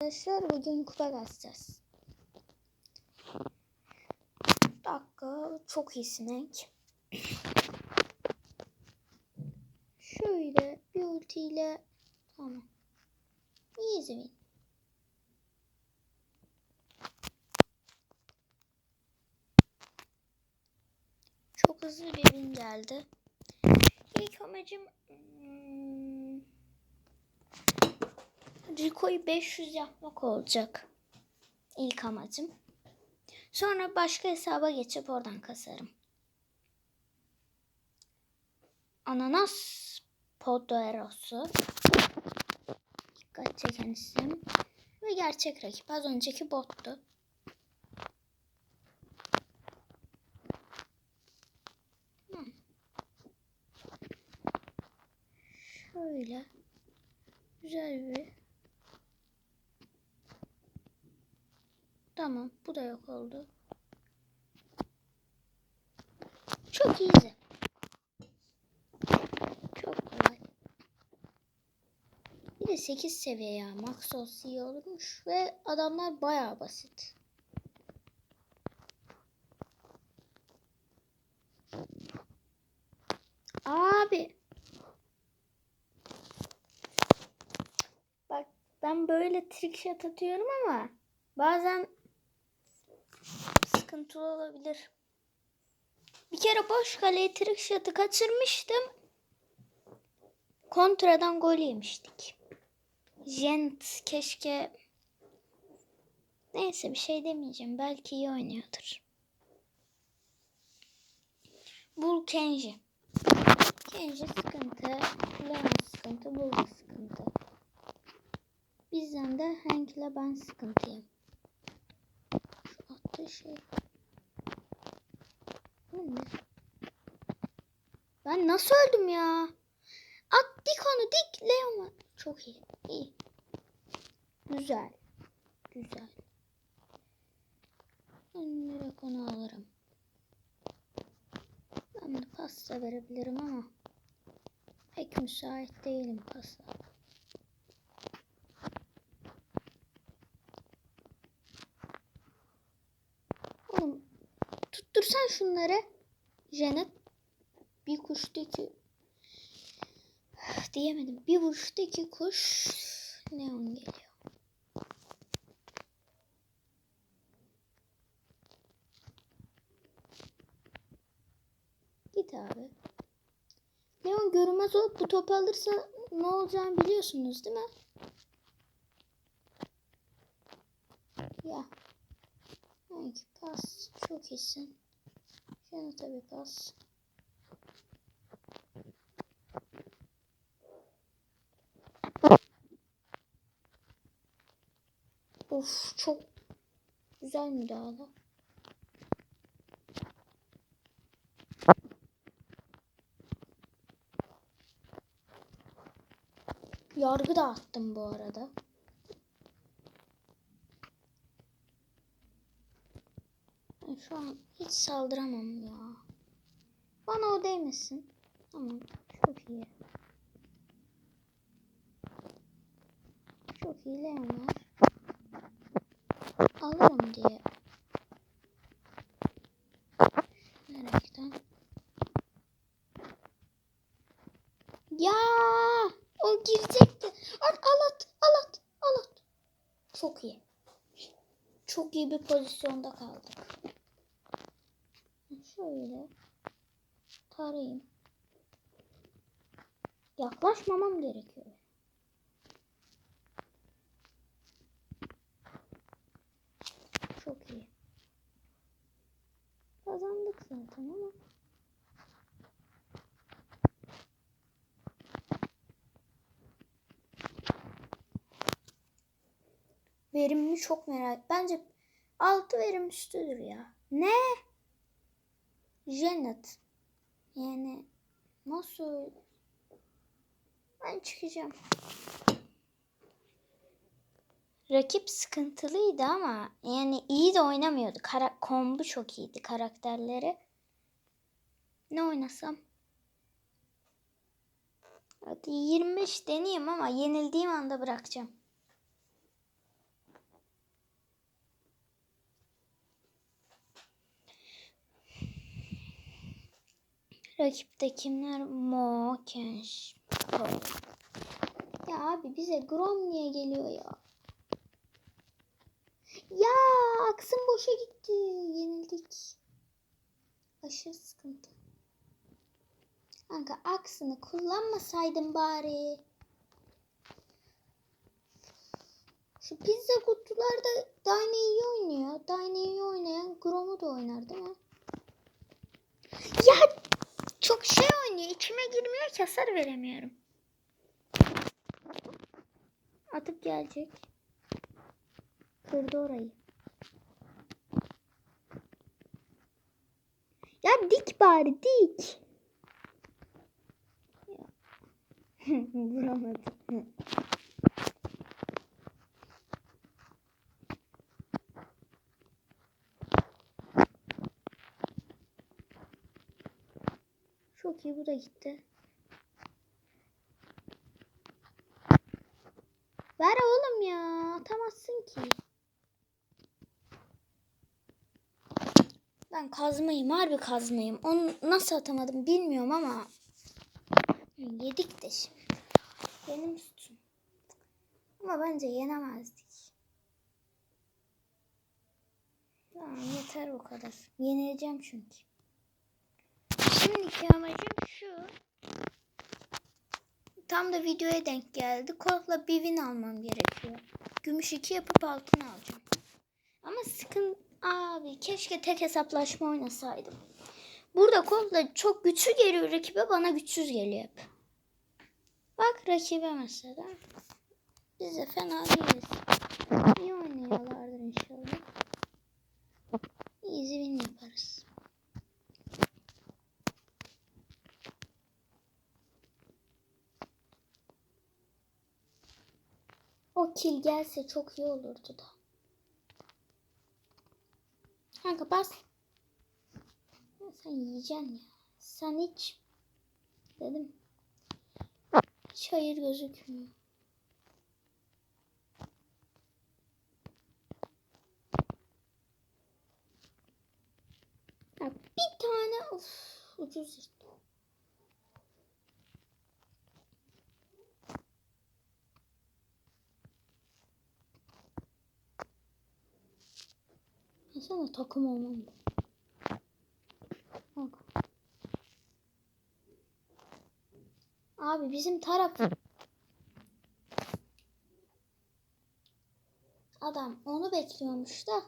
Arkadaşlar bugün kupa kasacağız. Bir dakika çok iyisin Hank. Şöyle bir ultiyle tamam. İyi zemin. Çok hızlı bir win geldi. İlk amacım hmm, Rico'yu 500 yapmak olacak. İlk amacım. Sonra başka hesaba geçip oradan kasarım. Ananas Poderosu. Dikkat çeken isim. Ve gerçek rakip. Az önceki bottu. Hmm. Şöyle. Güzel bir Tamam. Bu da yok oldu. Çok easy. Çok kolay. Bir de 8 seviye ya. Maxos iyi olmuş. Ve adamlar bayağı basit. Abi. Bak ben böyle trick shot atıyorum ama bazen sıkıntılı olabilir. Bir kere boş kaleye trick shot'ı kaçırmıştım. Kontradan gol yemiştik. Jent keşke Neyse bir şey demeyeceğim. Belki iyi oynuyordur. Bul Kenji. Kenji sıkıntı. Leon sıkıntı. Bul sıkıntı. Bizden de Hank ile ben sıkıntıyım. Attığı şey. Ne? Ben nasıl öldüm ya? At dik onu dik Leon. Çok iyi. İyi. Güzel. Güzel. Ben direkt onu alırım. Ben de pasta verebilirim ama pek müsait değilim pasta. Oğlum tuttursan şunları. Janet bir kuşta iki diyemedim. Bir vuruşta iki kuş neon geliyor. Git abi. Leon görünmez olup bu topu alırsa ne olacağını biliyorsunuz değil mi? Ya. Hangi pas? Çok iyisin. Şuna tabii pas. Of çok güzel müdahale. Yargı da attım bu arada. Ben şu an hiç saldıramam ya. Bana o değmesin. Tamam. Çok iyi. Çok iyi Leon var. Alırım diye. Nerekten? Ya o girecekti. At al at al at al at. Çok iyi. Çok iyi bir pozisyonda kaldık. Şöyle tarayayım. Yaklaşmamam gerekiyor. Çok iyi. Kazandık zaten ama. Verimini çok merak. Bence 6 verim üstüdür ya. Ne? Janet. Yani nasıl? Ben çıkacağım. Rakip sıkıntılıydı ama yani iyi de oynamıyordu. Kara kombu çok iyiydi karakterleri. Ne oynasam? Hadi 25 deneyeyim ama yenildiğim anda bırakacağım. Rakipte kimler? Mo, Kenş. Ya abi bize Grom niye geliyor ya? Ya aksın boşa gitti. Yenildik. Aşırı sıkıntı. Kanka aksını kullanmasaydım bari. Şu pizza kutularda Dyna iyi oynuyor. Dyna iyi oynayan Grom'u da oynar değil mi? Ya çok şey oynuyor. İçime girmiyor ki hasar veremiyorum. Atıp gelecek. Kırdı orayı. Ya dik bari dik. Vuramadım. Çok bu da gitti. Ver oğlum ya. Atamazsın ki. Ben kazmayım. Harbi kazmayım. Onu nasıl atamadım bilmiyorum ama. Yedik de şimdi. Benim suçum. Ama bence yenemezdik. Tamam yeter bu kadar. Yenileceğim çünkü. Şimdiki amacım şu. Tam da videoya denk geldi. Kolla bir win almam gerekiyor. Gümüş 2 yapıp altın alacağım. Ama sıkın abi keşke tek hesaplaşma oynasaydım. Burada kolla çok güçlü geliyor rakibe bana güçsüz geliyor hep. Bak rakibe mesela. Biz de fena değiliz. İyi oynuyorlardır inşallah. Easy win yaparız. O kill gelse çok iyi olurdu da. Kanka bas. Ya sen yiyeceksin ya. Sen hiç dedim. Hiç hayır gözükmüyor. Ya bir tane of, ucuz yırttı. Sana takım olmam. Bak. Abi bizim taraf adam onu bekliyormuş da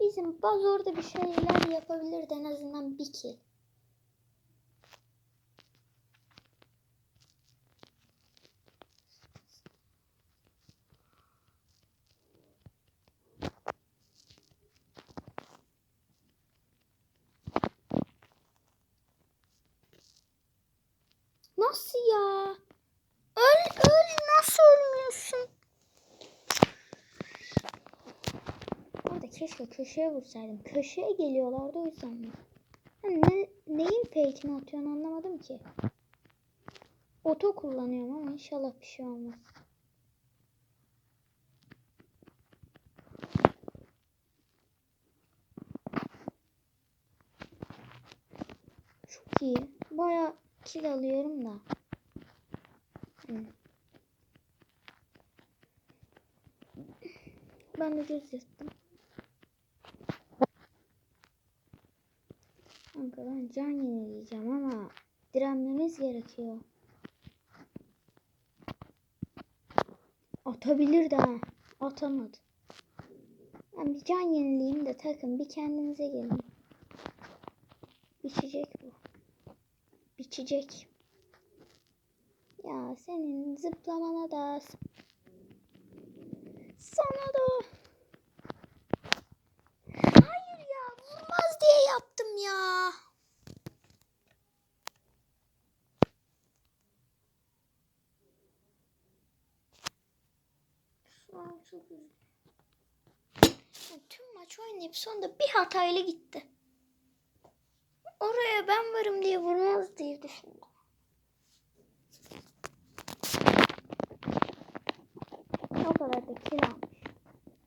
bizim baz orada bir şeyler yapabilirdi en azından bir kill. Nasıl ya? Öl öl nasıl ölmüyorsun? Keşke köşeye vursaydım. Köşeye geliyorlardı o yüzden mi? Ben ne, neyin fake'ini atıyorsun anlamadım ki. Oto kullanıyorum ama inşallah bir şey olmaz. Çok iyi. Baya kill alıyorum da. Ben de göz yırttım. Kanka ben can yenileyeceğim ama direnmemiz gerekiyor. Atabilir de ha. Atamadı. Ben bir can yenileyim de takım bir kendinize gelin. Biçecek bu. Biçecek. Ya senin zıplamana da sana da. Hayır ya vurmaz diye yaptım ya. an çok üzgünüm. Tüm maç oynayıp sonunda bir hatayla gitti. Oraya ben varım diye vurmaz diye düşündüm. O kadar da kiralmış.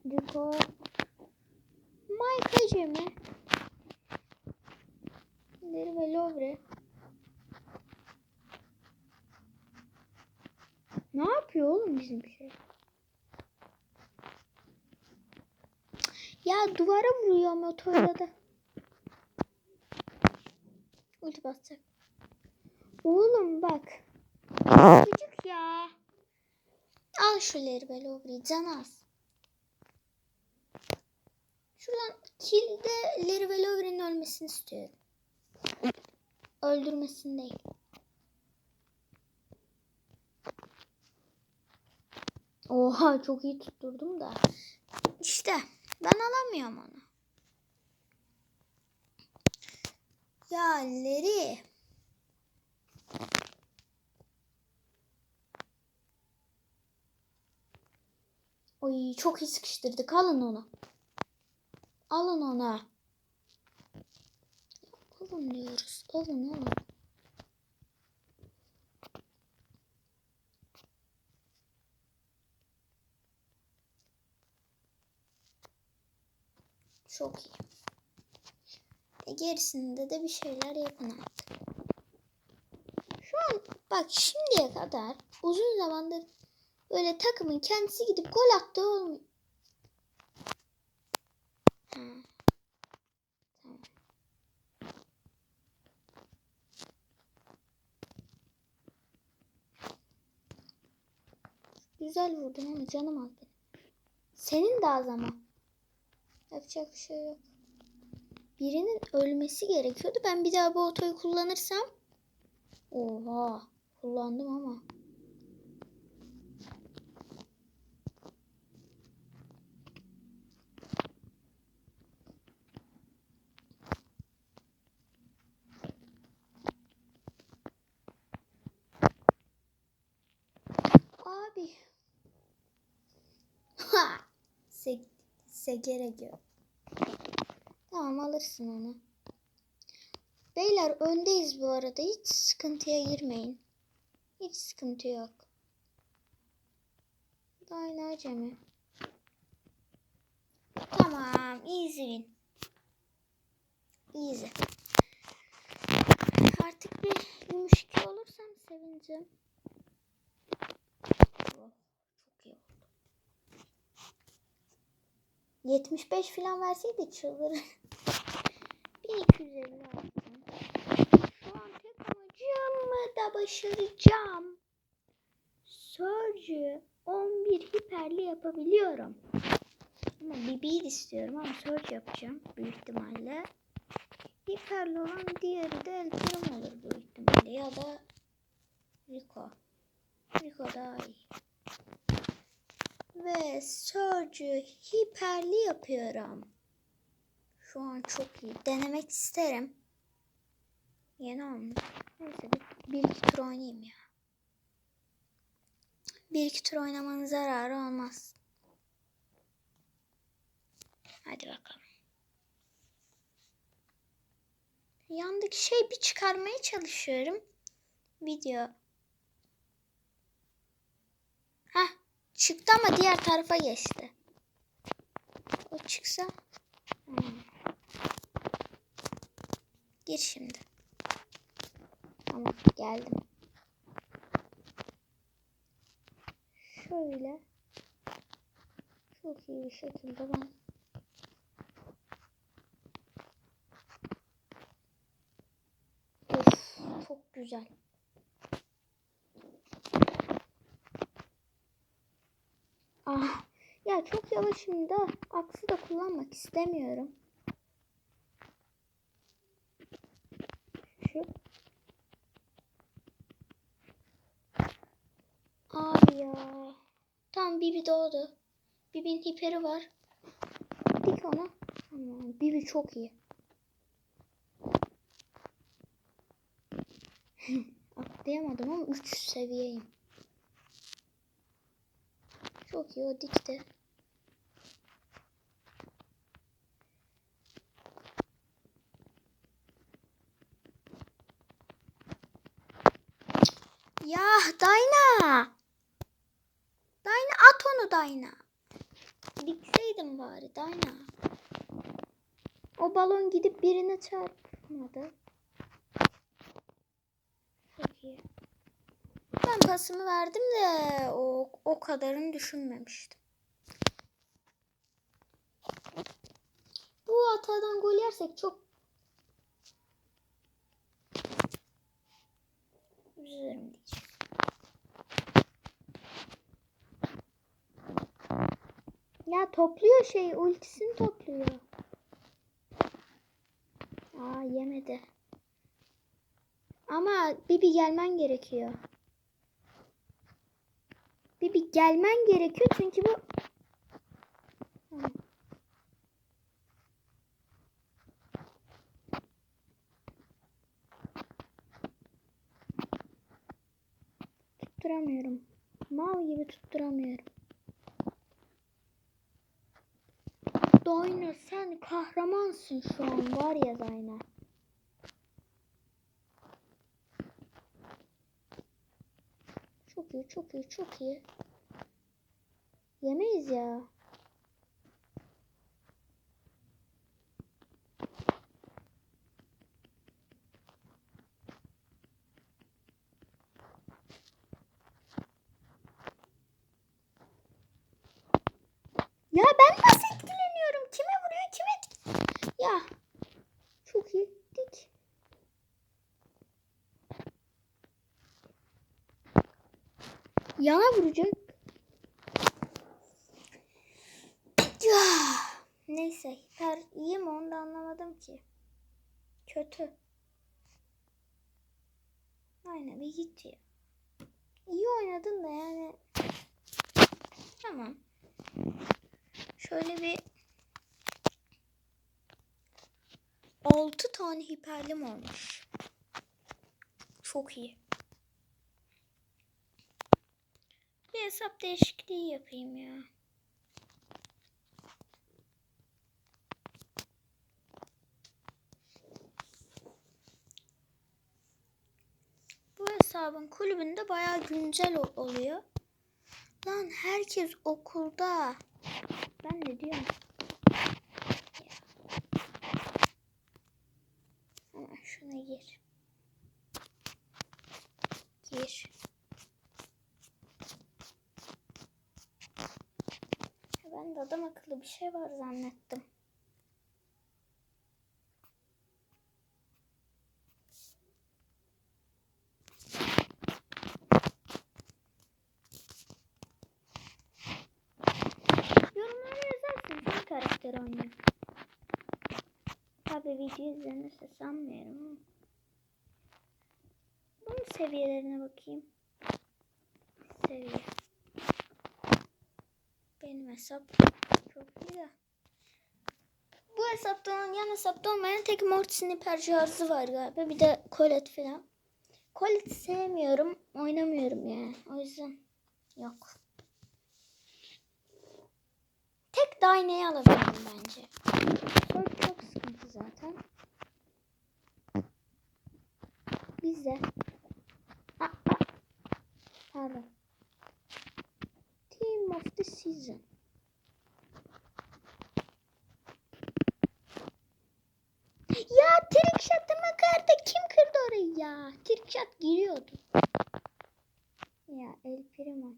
Duko. Mike Hacemi. Deri ve Lovre. Ne yapıyor oğlum bizimki? Duvara vuruyor motorla da. Ulti basacak. Oğlum bak. Çocuk ya. Al şu Leribel Ovri'yi can az. Şuradan kilde Leribel Ovri'nin ölmesini istiyorum. Öldürmesini değil. Oha çok iyi tutturdum da. İşte ben alamıyorum onu. Ya Leri. Oy çok iyi sıkıştırdık. Alın onu. Alın onu. Alın diyoruz. Alın alın. Çok iyi. E gerisinde de bir şeyler yapın artık. Şu an bak şimdiye kadar uzun zamandır böyle takımın kendisi gidip gol attığı olmuyor. Güzel vurdun ama canım al benim. Senin de az ama. Yapacak bir şey yok. Birinin ölmesi gerekiyordu. Ben bir daha bu otoyu kullanırsam. Oha. Kullandım ama. Abi. Ha. Se segere gö. Tamam alırsın onu. Beyler öndeyiz bu arada. Hiç sıkıntıya girmeyin. Hiç sıkıntı yok. Daha acemi. Tamam. Easy win. Easy. Artık bir gümüş iki olursam sevineceğim. Oh, çok iyi oldu. 75 falan verseydi çıldırır. 1250 aldım. Şu an tek amacımı da başaracağım. Surge 11 hiperli yapabiliyorum. Ama BB'yi de istiyorum ama Surge yapacağım büyük ihtimalle. Hiperli olan diğeri de El Primo olur büyük ihtimalle ya da Rico. Rico daha iyi. Ve Surge'ü hiperli yapıyorum. Şu an çok iyi. Denemek isterim. Yeni olmuş. Neyse bir, bir iki tur oynayayım ya. Bir iki tur oynamanın zararı olmaz. Hadi bakalım. Yandaki şey bir çıkarmaya çalışıyorum. Video. Çıktı ama diğer tarafa geçti. O çıksa. Hmm. Gir şimdi. Tamam geldim. Şöyle. Çok iyi bir şekilde ben Of çok güzel. Ah ya çok yavaşım da aksı da kullanmak istemiyorum. Şu. Abi ya. Tamam Bibi doğdu. Bibi'nin hiperi var. Dik ona. Aman Bibi çok iyi. Atlayamadım ama 3 seviyeyim. Çok iyi o dikti. Ya Dayna. Dayna at onu Dayna. Dikseydim bari Dayna. O balon gidip birine çarpmadı. Çok iyi. ben pasımı verdim de o, o kadarını düşünmemiştim. Bu hatadan gol yersek çok üzülürüm diyeceğim. Ya topluyor şey ultisini topluyor. Aa yemedi. Ama Bibi gelmen gerekiyor. Bibi gelmen gerekiyor çünkü bu tutturamıyorum. Mal gibi tutturamıyorum. Dayna sen kahramansın şu an var ya Dayna. Çok iyi, çok iyi, çok iyi. Yemeyiz ya. Ya ben nasıl etkileniyorum? Kime vuruyor? Kime etki- Ya. Çok iyi. Dik. Yana vuracak. Neyse. Hiper iyi mi onu da anlamadım ki. Kötü. Aynen bir git ya. İyi oynadın da yani. Tamam. Şöyle bir 6 tane hiperlim olmuş. Çok iyi. Hesap değişikliği yapayım ya. Bu hesabın kulübünde bayağı güncel ol- oluyor. Lan herkes okulda. Ben de diyorum. Ya. Hemen şuna gir. Gir. Ben de adam akıllı bir şey var zannettim. Yorumlara yazarsın hangi karakter oynuyor. Tabi video izlenirse sanmıyorum. Bunun seviyelerine bakayım. Seviye. Benim hesap çok iyi de. Bu hesapta yan hesapta olmayan tek Mortis'in hiper cihazı var galiba. Bir de Colette falan. Colette'i sevmiyorum. Oynamıyorum yani. O yüzden yok. Tek Dyne'yi alabilirim bence. Sword çok sıkıntı zaten. Bize. Aa, aa. Pardon. Team of the season. Ya trick shot'ımı kırdı. Kim kırdı orayı ya? Trick shot giriyordu. Ya El Primo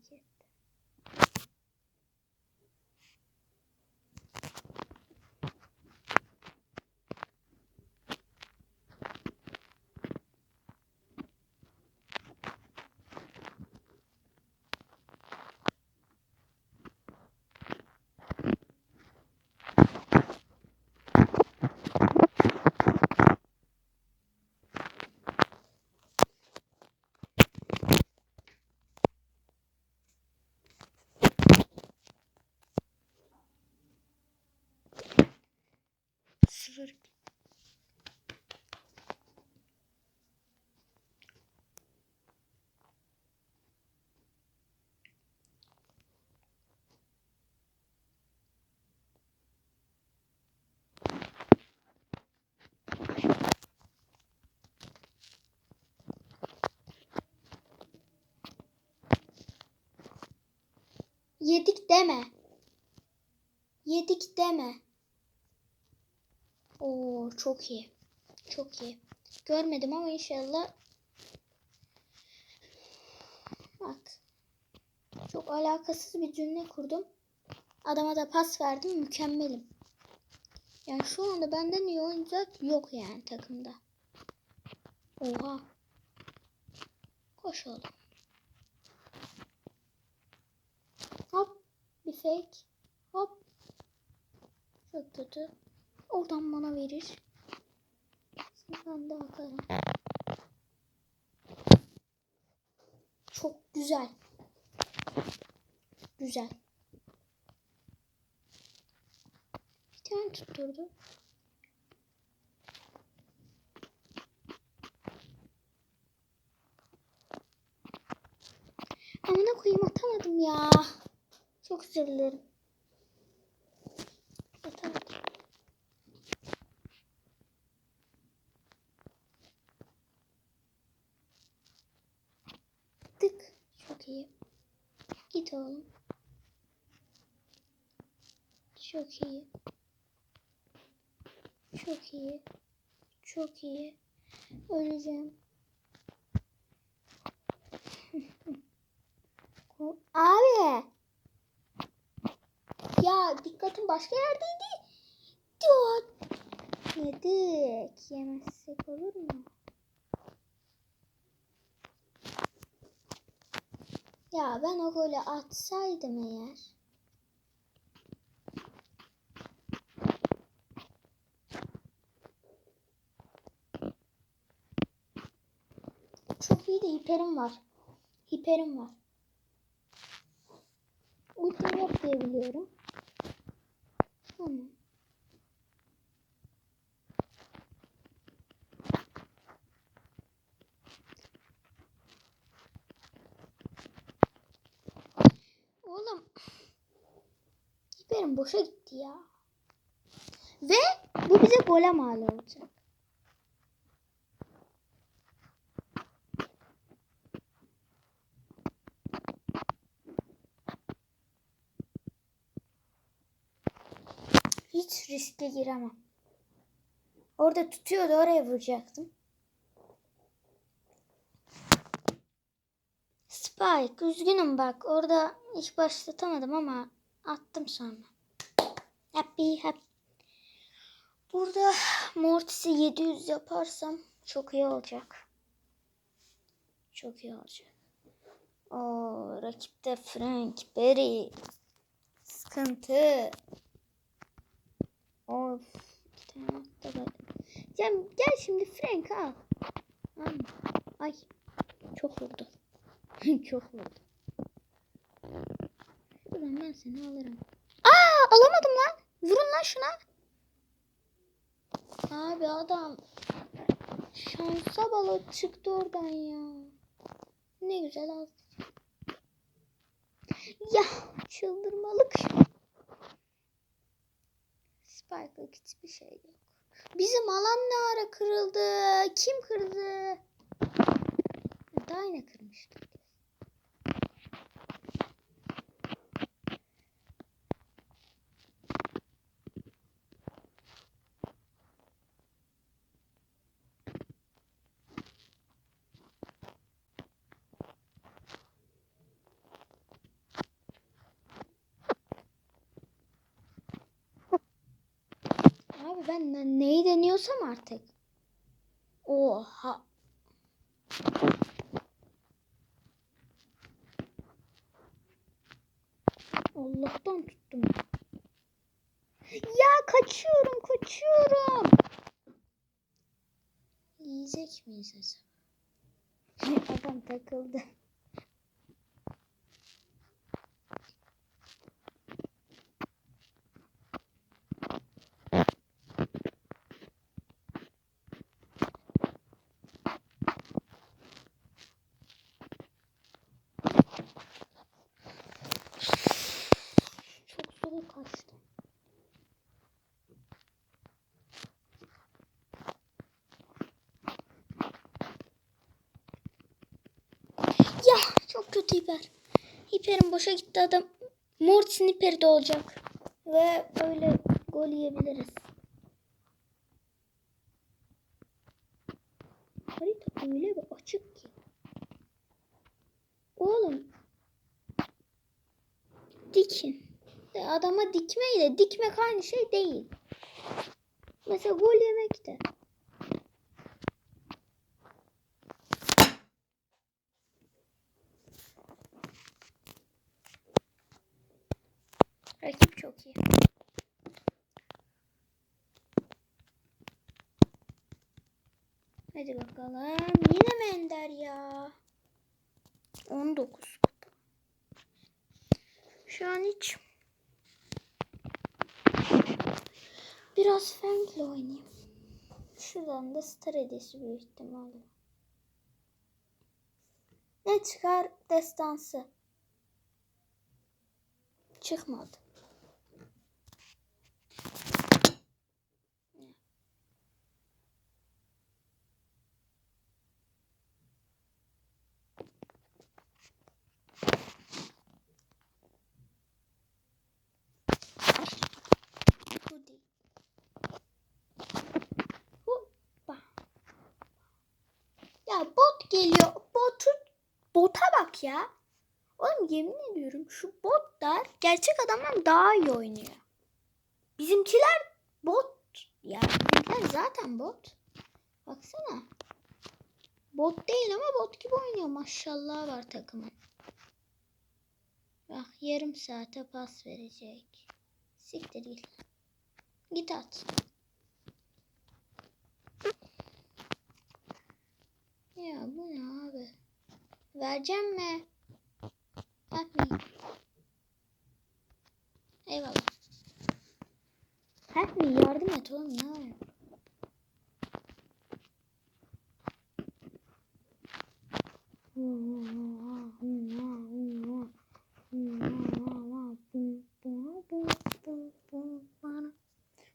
Yedik deme. Yedik deme. Oo çok iyi. Çok iyi. Görmedim ama inşallah Çok alakasız bir cümle kurdum. Adama da pas verdim. Mükemmelim. Yani şu anda benden iyi oyuncak yok yani takımda. Oha. Koş oğlum. Hop. Bir fake. Hop. Çok kötü. Oradan bana verir. Ben de bakarım. Çok güzel. Güzel. Bir tane tutturdu. Amına koyayım atamadım ya. Çok özür dilerim. Atamadım. Tık. Çok iyi. Git oğlum. Çok iyi. Çok iyi. Çok iyi. Öleceğim. Abi. Ya dikkatim başka yerdeydi. Dur. Yedik. Yemezsek olur mu? Ya ben o golü atsaydım eğer. Çok iyi de hiperim var. Hiperim var. Ultim yok diye biliyorum. Tamam. Oğlum. Hiperim boşa gitti ya. Ve bu bize gole mal olacak. Hiç riske giremem. Orada tutuyordu oraya vuracaktım. Spike üzgünüm bak orada ilk başlatamadım ama attım sonra. Happy happy. Burada Mortis'i 700 yaparsam çok iyi olacak. Çok iyi olacak. O rakipte Frank, Barry. Sıkıntı. Of. Bir tane attı böyle. Gel, şimdi Frank al. Al. Ay. Çok vurdu. çok vurdu. Şuradan ben seni alırım. Aa alamadım lan. Vurun lan şuna. Abi adam şansa bala çıktı oradan ya. Ne güzel aldı. Ya çıldırmalık. Spike'lık hiçbir şey yok. Bizim alan ne ara kırıldı? Kim kırdı? Daha yine ben ne- neyi deniyorsam artık. Oha. Allah'tan tuttum. Ya kaçıyorum kaçıyorum. Yiyecek miyiz acaba? Adam takıldı. Çok soğuk kaçtı. Ya çok kötü hiper. Hiperim boşa gitti adam. Mortis'in hiperi de olacak. Ve öyle gol yiyebiliriz. Harita öyle bir açık ki. Oğlum. dikin. De Adama dikme ile dikmek aynı şey değil. Mesela gol yemek de. Rakip çok iyi. Hadi bakalım. Yine mi Ender ya? 19 kupa. Şu an hiç biraz Feng'le oynayayım. Şuradan da star hediyesi büyük ihtimalle. Ne çıkar? Destansı. Çıkmadı. Bu değil. Hoppa. Ya bot geliyor. Botu, bota bak ya. Oğlum yemin ediyorum şu botlar gerçek adamdan daha iyi oynuyor. Bizimkiler bot. Ya bizimkiler zaten bot. Baksana. Bot değil ama bot gibi oynuyor. Maşallah var takımın. Bak yarım saate pas verecek. Siktir git. Git at. Ya bu ne abi? Vereceğim mi? Atmayayım. Eyvallah. Help me yardım et oğlum ne var?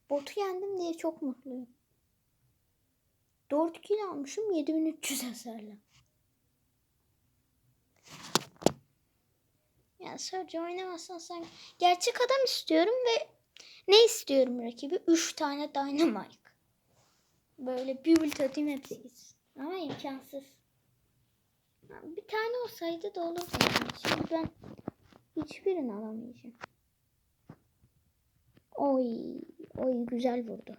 Botu yendim diye çok mutluyum. 4 kill almışım 7300 hasarla. Ya sadece oynamazsan sen gerçek adam istiyorum ve ne istiyorum rakibi? 3 tane dynamite. Böyle bir ult atayım hepsi gitsin. Ama imkansız. Bir tane olsaydı da olurdu. Şimdi ben hiçbirini alamayacağım. Oy, oy güzel vurdu.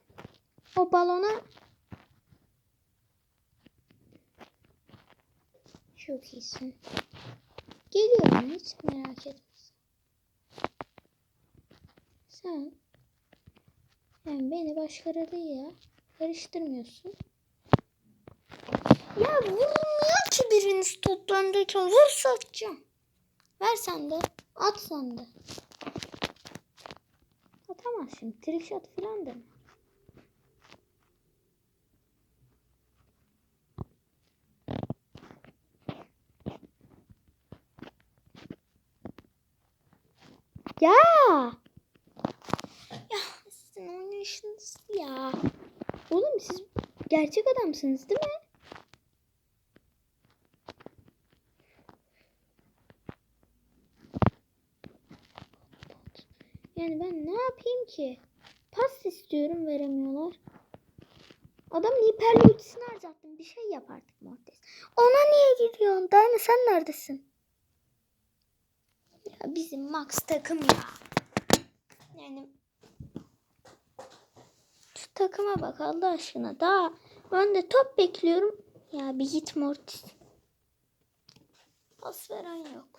O balona çok iyisin. Geliyorum hiç merak etme. Sen yani beni başkalarıyla karıştırmıyorsun. Ya vurmuyor ki biriniz toplandıyken vur satacağım. Ver sen de at sen de. Atamaz şimdi trickshot falan da. Ya. Ya sizin oynayışınız ya. Oğlum siz gerçek adamsınız değil mi? Yani ben ne yapayım ki? Pas istiyorum veremiyorlar. Adamın hiperli ultisini harcattım. Bir şey yap artık Mortis. Ona niye gidiyorsun? Dayna sen neredesin? Bizim Max takım ya. Yani şu takıma bak Allah aşkına. Daha önde top bekliyorum. Ya bir git Mortis. Pas veren yok.